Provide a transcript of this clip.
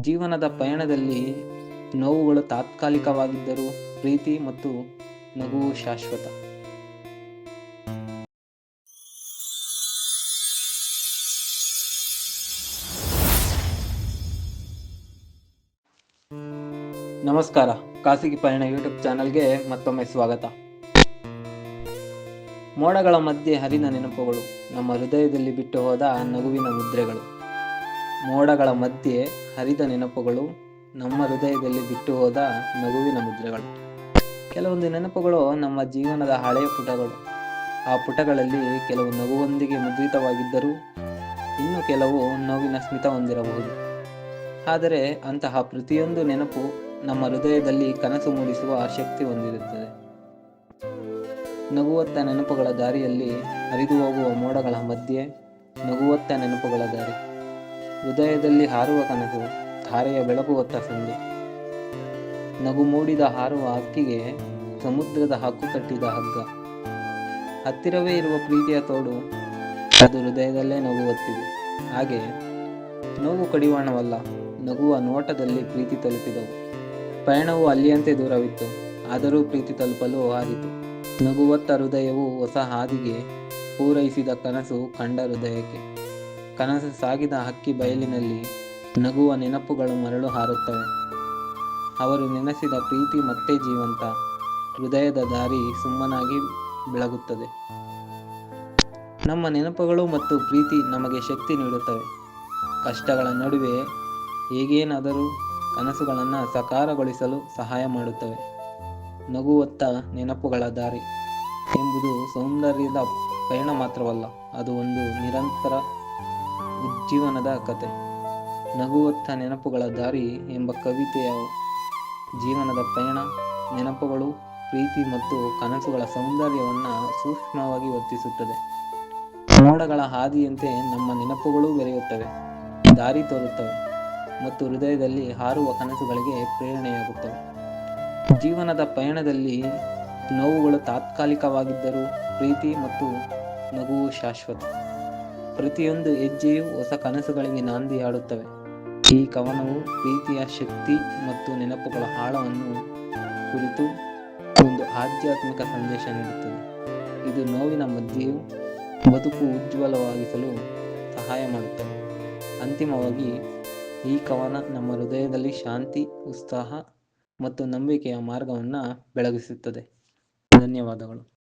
ಜೀವನದ ಪಯಣದಲ್ಲಿ ನೋವುಗಳು ತಾತ್ಕಾಲಿಕವಾಗಿದ್ದರೂ ಪ್ರೀತಿ ಮತ್ತು ನಗುವು ಶಾಶ್ವತ. ನಮಸ್ಕಾರ. ಖಾಸಗಿ ಪಯಣ ಯೂಟ್ಯೂಬ್ ಚಾನಲ್ಗೆ ಮತ್ತೊಮ್ಮೆ ಸ್ವಾಗತ. ಮೋಡಗಳ ಮಧ್ಯೆ ಹರಿದ ನೆನಪುಗಳು ನಮ್ಮ ಹೃದಯದಲ್ಲಿ ಬಿಟ್ಟು ಹೋದ ನಗುವಿನ ಮುದ್ರೆಗಳು. ಮೋಡಗಳ ಮಧ್ಯೆ ಹರಿದ ನೆನಪುಗಳು ನಮ್ಮ ಹೃದಯದಲ್ಲಿ ಬಿಟ್ಟು ಹೋದ ನಗುವಿನ ಮುದ್ರೆಗಳು. ಕೆಲವೊಂದು ನೆನಪುಗಳು ನಮ್ಮ ಜೀವನದ ಹಳೆಯ ಪುಟಗಳು. ಆ ಪುಟಗಳಲ್ಲಿ ಕೆಲವು ನಗುವೊಂದಿಗೆ ಮುದ್ರಿತವಾಗಿದ್ದರೂ ಇನ್ನು ಕೆಲವು ನೋವಿನ ಸ್ಮಿತ ಹೊಂದಿರಬಹುದು. ಆದರೆ ಅಂತಹ ಪ್ರತಿಯೊಂದು ನೆನಪು ನಮ್ಮ ಹೃದಯದಲ್ಲಿ ಕನಸು ಮೂಡಿಸುವ ಶಕ್ತಿ ಹೊಂದಿರುತ್ತದೆ. ನಗುವತ್ತ ನೆನಪುಗಳ ದಾರಿಯಲ್ಲಿ ಹರಿದು ಹೋಗುವ ಮೋಡಗಳ ಮಧ್ಯೆ ನಗುವತ್ತ ನೆನಪುಗಳ ದಾರಿ. ಹೃದಯದಲ್ಲಿ ಹಾರುವ ಕನಸು, ಧಾರೆಯ ಬೆಳಕು ಹೊತ್ತ ಸಂಧಿ ನಗು ಮೂಡಿದ ಹಾರುವ ಹಕ್ಕಿಗೆ ಸಮುದ್ರದ ಹಕ್ಕು ಕಟ್ಟಿದ ಹಗ್ಗ. ಹತ್ತಿರವೇ ಇರುವ ಪ್ರೀತಿಯ ತೋಡು ಅದು ಹೃದಯದಲ್ಲೇ ನಗುವತ್ತಿದೆ ಹಾಗೆ ನೋವು ಕಡಿವಾಣವಲ್ಲ, ನಗುವ ನೋಟದಲ್ಲಿ ಪ್ರೀತಿ ತಲುಪಿದವು. ಪಯಣವು ಅಲ್ಲಿಯಂತೆ ದೂರವಿತ್ತು, ಆದರೂ ಪ್ರೀತಿ ತಲುಪಲು ಹಾರಿತು. ನಗುವತ್ತ ಹೃದಯವು ಹೊಸ ಹಾದಿಗೆ ಪೂರೈಸಿದ ಕನಸು ಕಂಡ ಹೃದಯಕ್ಕೆ. ಕನಸು ಸಾಗಿದ ಹಕ್ಕಿ ಬಯಲಿನಲ್ಲಿ ನಗುವ ನೆನಪುಗಳು ಮರಳು ಹಾರುತ್ತವೆ. ಅವರು ನೆನೆಸಿದ ಪ್ರೀತಿ ಮತ್ತೆ ಜೀವಂತ, ಹೃದಯದ ದಾರಿ ಸುಮ್ಮನಾಗಿ ಬೆಳಗುತ್ತದೆ. ನಮ್ಮ ನೆನಪುಗಳು ಮತ್ತು ಪ್ರೀತಿ ನಮಗೆ ಶಕ್ತಿ ನೀಡುತ್ತವೆ. ಕಷ್ಟಗಳ ನಡುವೆ ಹೇಗೇನಾದರೂ ಕನಸುಗಳನ್ನು ಸಕಾರಗೊಳಿಸಲು ಸಹಾಯ ಮಾಡುತ್ತವೆ. ನಗುವತ್ತ ನೆನಪುಗಳ ದಾರಿ ಎಂಬುದು ಸೌಂದರ್ಯದ ಪಯಣ ಮಾತ್ರವಲ್ಲ, ಅದು ಒಂದು ನಿರಂತರ ಉಜ್ಜೀವನದ ಕತೆ. ನಗುವತ್ತ ನೆನಪುಗಳ ದಾರಿ ಎಂಬ ಕವಿತೆಯ ಜೀವನದ ಪಯಣ. ನೆನಪುಗಳು, ಪ್ರೀತಿ ಮತ್ತು ಕನಸುಗಳ ಸೌಂದರ್ಯವನ್ನು ಸೂಕ್ಷ್ಮವಾಗಿ ವರ್ತಿಸುತ್ತದೆ. ಮೋಡಗಳ ಹಾದಿಯಂತೆ ನಮ್ಮ ನೆನಪುಗಳು ಬೆರೆಯುತ್ತವೆ, ದಾರಿ ತೋರುತ್ತವೆ ಮತ್ತು ಹೃದಯದಲ್ಲಿ ಹಾರುವ ಕನಸುಗಳಿಗೆ ಪ್ರೇರಣೆಯಾಗುತ್ತವೆ. ಜೀವನದ ಪಯಣದಲ್ಲಿ ನೋವುಗಳು ತಾತ್ಕಾಲಿಕವಾಗಿದ್ದರೂ ಪ್ರೀತಿ ಮತ್ತು ನಗುವು ಶಾಶ್ವತ. ಪ್ರತಿಯೊಂದು ಹೆಜ್ಜೆಯು ಹೊಸ ಕನಸುಗಳಿಗೆ ನಾಂದಿಯಾಡುತ್ತವೆ ಈ ಕವನವು ಪ್ರೀತಿಯ ಶಕ್ತಿ ಮತ್ತು ನೆನಪುಗಳ ಆಳವನ್ನು ಕುರಿತು ಒಂದು ಆಧ್ಯಾತ್ಮಿಕ ಸಂದೇಶ ನೀಡುತ್ತದೆ. ಇದು ನೋವಿನ ಮಧ್ಯೆಯು ಬದುಕು ಉಜ್ವಲವಾಗಿಸಲು ಸಹಾಯ ಮಾಡುತ್ತದೆ. ಅಂತಿಮವಾಗಿ, ಈ ಕವನ ನಮ್ಮ ಹೃದಯದಲ್ಲಿ ಶಾಂತಿ, ಉತ್ಸಾಹ ಮತ್ತು ನಂಬಿಕೆಯ ಮಾರ್ಗವನ್ನು ಬೆಳಗಿಸುತ್ತದೆ. ಧನ್ಯವಾದಗಳು.